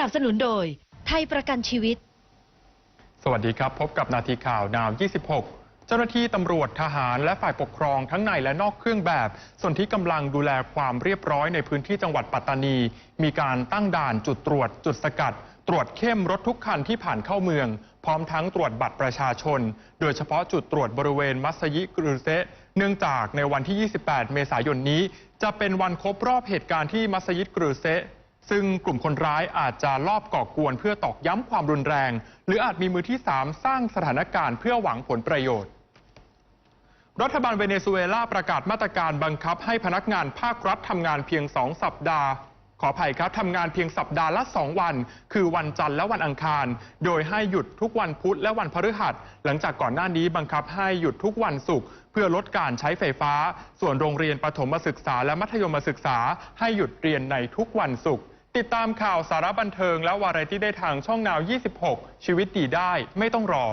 นับสนุนโดย ไทยประกันชีวิต สวัสดีครับ พบกับนาทีข่าวนาว 26 เจ้าหน้าที่ตำรวจทหารและฝ่ายปกครองทั้งในและนอกเครื่องแบบ ส่วนที่กำลังดูแลความเรียบร้อยในพื้นที่จังหวัดปัตตานี มีการตั้งด่านจุดตรวจ จุดสกัด ตรวจเข้มรถทุกคันที่ผ่านเข้าเมือง พร้อมทั้งตรวจบัตรประชาชน โดยเฉพาะจุดตรวจบริเวณมัสยิดกรุเซเนื่องจากในวันที่ 28 เมษายนนี้ จะเป็นวันครบรอบเหตุการณ์ที่มัสยิดกรุเซ ซึ่งกลุ่มคนร้ายอาจจะลอบก่อกวนเพื่อตอกย้ำความรุนแรง หรืออาจมีมือที่ 3 สร้างสถานการณ์เพื่อหวังผลประโยชน์ รัฐบาลเวเนซุเอลาประกาศมาตรการบังคับให้พนักงานภาครัฐทำงานเพียง 2 สัปดาห์ ขออภัยครับทำงานเพียงสัปดาห์ละ 2 วัน คือวันจันทร์และวันอังคาร โดยให้หยุดทุกวันพุธและวันพฤหัส หลังจากก่อนหน้านี้บังคับให้หยุดทุกวันศุกร์เพื่อลดการใช้ไฟฟ้า ส่วนโรงเรียนประถมศึกษาและมัธยมศึกษา ให้หยุดเรียนในทุกวันศุกร์ ติดตามข่าวสาระบันเทิงและวาไรตี้ได้ทางช่องนาว 26 ชีวิตดีได้ไม่ต้องรอ